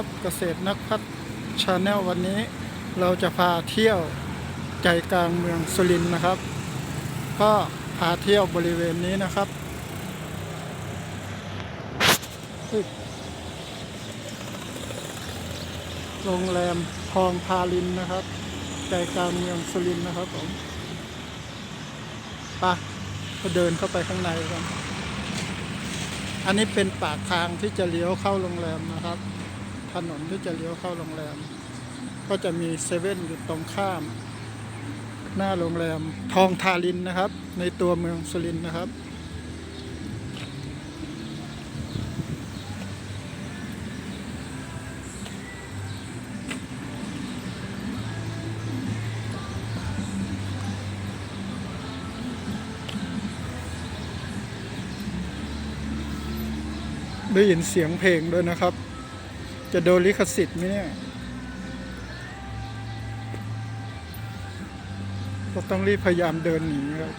ับเกษตรนักพัฒน์ชาแนลวันนี้ เราจะพาเที่ยวใจกลางเมืองสุรินทร์นะครับ ก็พาเที่ยวบริเวณนี้นะครับ โรงแรมทองพาลินนะครับ ใจกลางเมืองสุรินทร์นะครับผมไปก็เดินเข้าไปข้างในกันอันนี้เป็นปากทางที่จะเลี้ยวเข้าโรงแรมนะครับ ถนนที่จะเลี้ยวเข้าโรงแรม ก็จะมีเซเว่นอยู่ตรงข้าม หน้าโรงแรมทองทารินนะครับ ในตัวเมืองสุรินนะครับได้ยินเสียงเพลงด้วยนะครับ จะโดนลิขสิทธิ์ไหมเนี่ยก็ต้องรีบพยายามเดินหนีครับ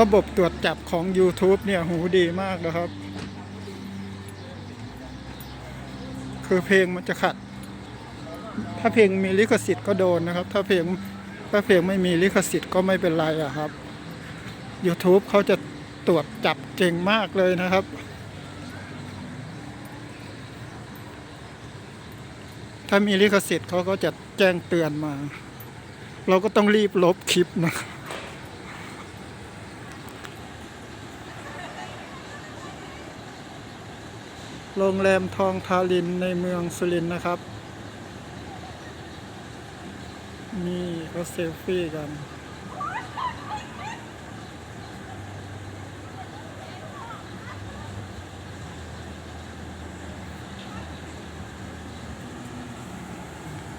ระบบตรวจจับของ YouTube เนี่ย หูดีมากนะครับ คือเพลงมันจะขัด ถ้าเพลงมีลิขสิทธิ์ก็โดนนะครับ ถ้าเพลงถ้าเพลงไม่มีลิขสิทธิ์ก็ไม่เป็นไรอะครับ YouTube เขาจะตรวจจับเก่งมากเลยนะครับ ถ้ามีลิขสิทธิ์เขาก็จะแจ้งเตือนมา เราก็ต้องรีบลบคลิปนะโรงแรมทองทารินในเมืองสุรินนะครับ นี่เขาเซลฟี่กัน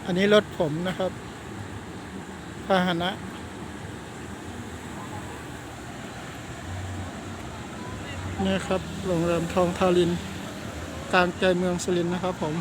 อันนี้รถผมนะครับ พาหนะเนี่ยครับโรงแรมทองทารินกลางใจเมืองสุรินทร์นะครับผม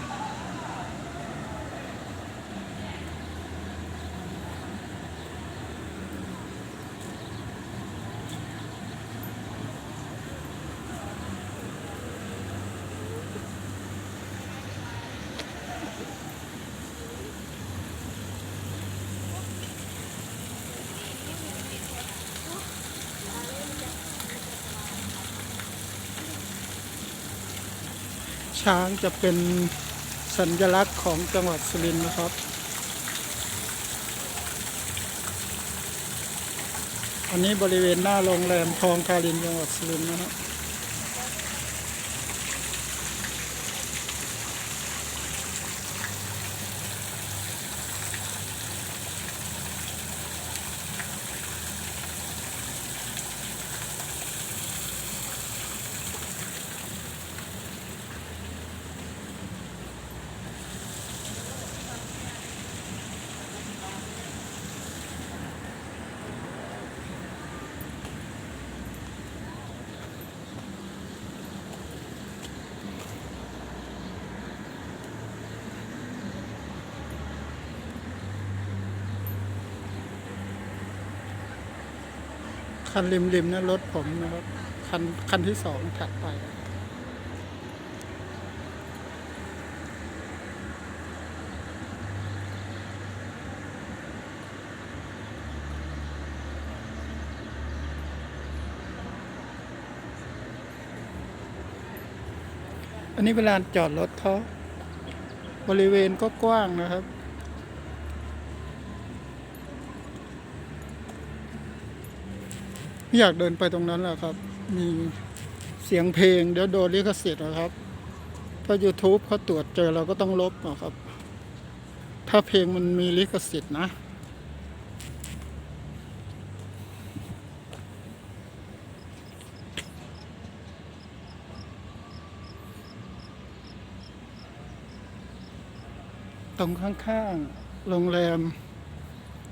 ช้างจะเป็นสัญลักษณ์ของจังหวัดสุรินทร์นะครับ อันนี้บริเวณหน้าโรงแรมทองคารินจังหวัดสุรินทร์นะครับ คันริมริมๆนั่นรถผมนะครับ คันคันที่สองถัดไป อันนี้เวลาจอดรถเขาบริเวณก็กว้างนะครับ ไม่อยากเดินไปตรงนั้นแหละครับ มีเสียงเพลง เดี๋ยวโดนลิขสิทธิ์นะครับ ถ้า YouTube เขาตรวจเจอเราก็ต้องลบนะครับ ถ้าเพลงมันมีลิขสิทธิ์นะตรงข้างๆ โรงแรม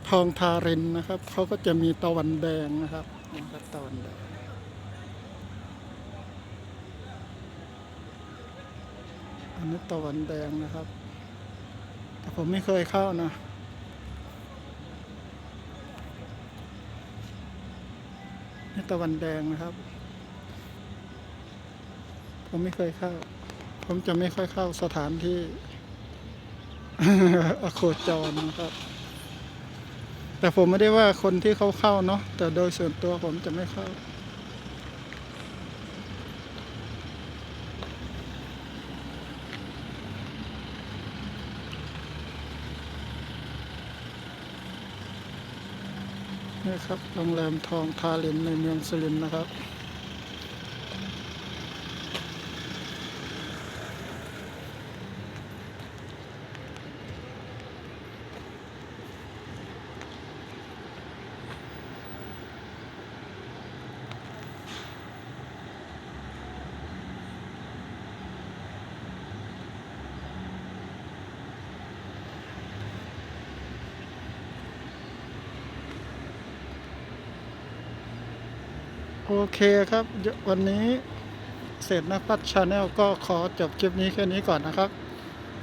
ทองทารินนะครับ เขาก็จะมีตะวันแดงนะครับ นะครับตะวันแดงอันนี้ตะวันแดงนะครับ แต่ผมไม่เคยเข้านะนี่ตะวันแดงนะครับ ผมไม่เคยเข้า ผมจะไม่ค่อยเข้าสถานที่อโคจรนะครับ แต่ผมไม่ได้ว่าคนที่เขาเข้าเนาะแต่โดยส่วนตัวผมจะไม่เข้า นี่ครับโรงแรมทองทาลินในเมืองสุรินทร์นะครับ โอเคครับ วันนี้เสร็จนักพัฒชาแนลก็ขอจบคลิปนี้แค่นี้ก่อนนะครับ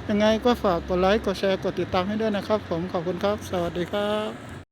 ยังไงก็ฝากกดไลค์ กดแชร์ กดติดตามให้ด้วยนะครับ ผมขอบคุณครับ สวัสดีครับ